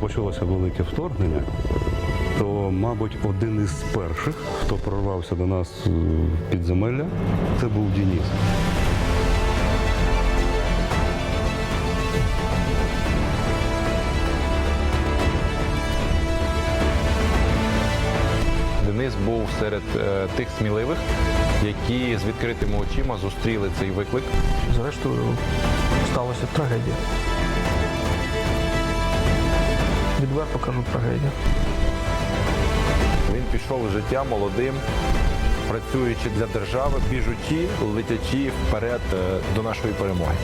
почалося велике вторгнення, то, мабуть, один із перших, хто прорвався до нас е, в підземелля, це був Дініс. Денис був серед е, тих сміливих, які з відкритими очима зустріли цей виклик. Зрештою, сталася трагедія. Відверто кажу, трагедія. Він пішов у життя молодим, працюючи для держави, біжучи, летячи вперед е, до нашої перемоги.